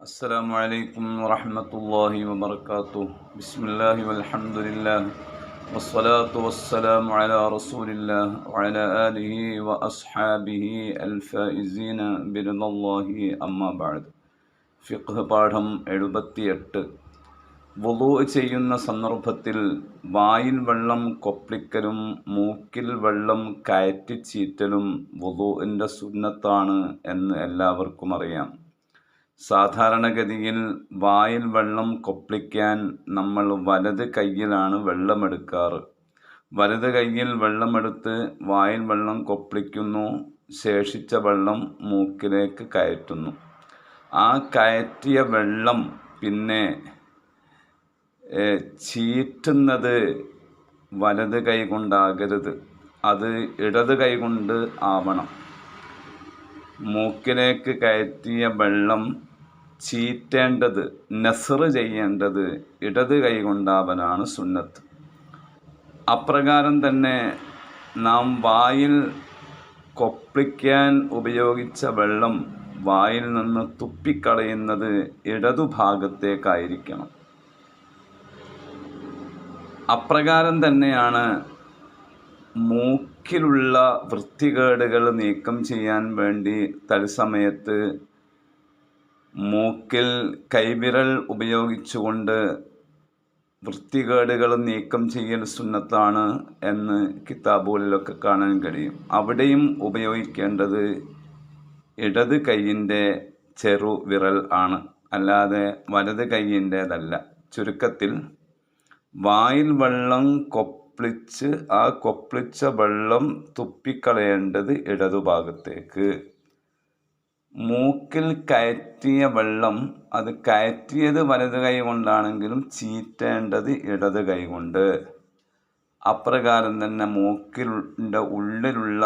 السلام عليكم ورحمة الله وبركاته بسم الله والحمد لله والصلاة والسلام على رسول الله وعلى آله وأصحابه الفائزين برضا الله أما بعد ഫിഖ് പാഠം എഴുപത്തിയെട്ട് വുളു ചെയ്യുന്ന സന്ദർഭത്തിൽ വായിൽ വെള്ളം കൊപ്പിക്കലും മൂക്കിൽ വെള്ളം കയറ്റി ചീറ്റലും വുളുവിൻ്റെ സുന്നത്താണ് എന്ന് എല്ലാവർക്കും അറിയാം സാധാരണഗതിയിൽ വായിൽ വെള്ളം കൊപ്പിക്കാൻ നമ്മൾ വലത് കൈയിലാണ് വെള്ളമെടുക്കാറ്. വലത് കൈയിൽ വെള്ളമെടുത്ത് വായിൽ വെള്ളം കൊപ്പിക്കുന്നു ശേഷിച്ച വെള്ളം മൂക്കിലേക്ക് കയറ്റുന്നു. ആ കയറ്റിയ വെള്ളം പിന്നെ ചീറ്റുന്നത് വലത് കൈ കൊണ്ടാകരുത്. അത് ഇടത് കൈ കൊണ്ട് ആവണം. മൂക്കിലേക്ക് കയറ്റിയ വെള്ളം ചീറ്റേണ്ടത് നസറ് ചെയ്യേണ്ടത് ഇടത് കൈ കൊണ്ടാവനാണ് സുന്നത്ത്. അപ്രകാരം തന്നെ നാം വായിൽ കൊപ്പിക്കാൻ ഉപയോഗിച്ച വെള്ളം വായിൽ നിന്ന് തുപ്പിക്കളയുന്നത് ഇടതുഭാഗത്തേക്കായിരിക്കണം അപ്രകാരം തന്നെയാണ് മൂക്കിലുള്ള വൃത്തികേടുകൾ നീക്കം ചെയ്യാൻ വേണ്ടി തത്സമയത്ത് മൂക്കിൽ കൈവിരൽ ഉപയോഗിച്ചുകൊണ്ട് വൃത്തികേടുകൾ നീക്കം ചെയ്യൽ സുന്നത്താണ് എന്ന് കിതാബുകളിലൊക്കെ കാണാൻ കഴിയും. അവിടെയും ഉപയോഗിക്കേണ്ടത് ഇടത് കൈയിന്റെ ചെറു വിരൽ ആണ്. അല്ലാതെ വലത് കൈയിന്റേതല്ല. ചുരുക്കത്തിൽ വായിൽ വെള്ളം കൊപ്പിളിച്ച് ആ കൊപ്പിളിച്ച വെള്ളം തുപ്പിക്കളയേണ്ടത് ഇടതുഭാഗത്തേക്ക്. മൂക്കിൽ കയറ്റിയ വെള്ളം അത് കയറ്റിയത് വലത് കൈ കൊണ്ടാണെങ്കിലും ചീറ്റേണ്ടത് ഇടത് കൈ കൊണ്ട്. അപ്രകാരം തന്നെ മൂക്കിന്റെ ഉള്ളിലുള്ള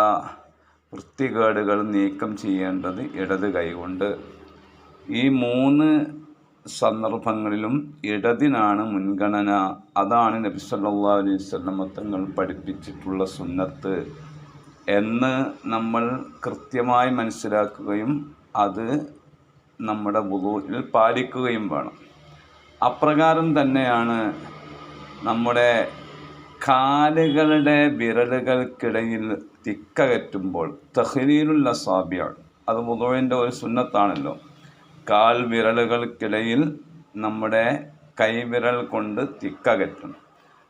വൃത്തികേടുകൾ നീക്കം ചെയ്യേണ്ടത് ഇടത് കൈ കൊണ്ട്. ഈ മൂന്ന് സന്ദർഭങ്ങളിലും ഇടതിനാണ് മുൻഗണന. അതാണ് നബി സല്ലല്ലാഹു അലൈഹി വസല്ലം തങ്ങൾ പഠിപ്പിച്ചിട്ടുള്ള സുന്നത്ത്. എന്ന് നമ്മൾ കൃത്യമായി മനസ്സിലാക്കുകയും അത് നമ്മുടെ വുളുവിൽ പാലിക്കുകയും വേണം. അപ്രകാരം തന്നെയാണ് നമ്മുടെ കാലുകളുടെ വിരലുകൾക്കിടയിൽ തിക്കകറ്റുമ്പോൾ തഹ്ലീലുള്ള സാബിയാണ് അത് മുതുവിന്റെ ഒരു സുന്നത്താണല്ലോ. കാൽ വിരലുകൾക്കിടയിൽ നമ്മുടെ കൈവിരൽ കൊണ്ട് തിക്കകറ്റണം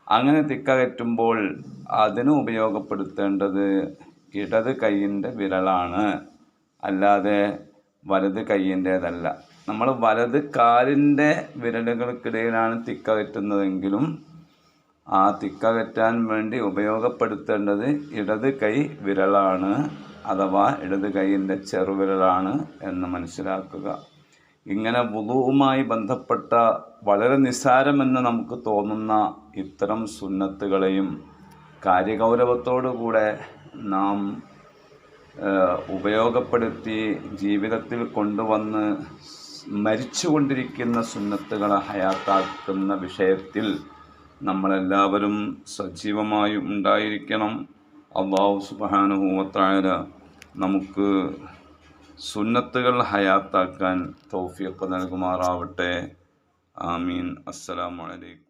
അങ്ങനെ തിക്കകറ്റുമ്പോൾ അതിന് ഉപയോഗപ്പെടുത്തേണ്ടത് ഇടത് കൈയിന്റെ വിരലാണ്. അല്ലാതെ വലത് കൈയിന്റേതല്ല. നമ്മൾ വലത് കാലിന്റെ വിരലുകൾക്കിടയിലാണ് തിക്കകറ്റുന്നതെങ്കിലും ആ തിക്കകറ്റാൻ വേണ്ടി ഉപയോഗപ്പെടുത്തേണ്ടത് ഇടത് കൈ വിരലാണ് അഥവാ ഇടത് കൈയിന്റെ ചെറുവിരലാണ് എന്ന് മനസ്സിലാക്കുക. ഇങ്ങനെ വുതുവുമായി ബന്ധപ്പെട്ട വളരെ നിസ്സാരമെന്ന് നമുക്ക് തോന്നുന്ന ഇത്തരം സുന്നത്തുകളെയും കാര്യഗൗരവത്തോടുകൂടെ നാം ഉപയോഗപ്പെടുത്തി ജീവിതത്തിൽ കൊണ്ടുവന്ന് മരിച്ചുകൊണ്ടിരിക്കുന്ന സുന്നത്തുകളെ ഹയാത്താക്കുന്ന വിഷയത്തിൽ നമ്മളെല്ലാവരും സജീവമായി ഉണ്ടായിരിക്കണം. അള്ളാഹു സുബാനുഭൂവത്തായ നമുക്ക് സുന്നത്തുകൾ ഹയാത്താക്കാൻ തൗഫീഖ് നൽകുമാറാവട്ടെ. ആമീൻ. അസ്സലാമു അലൈക്കും.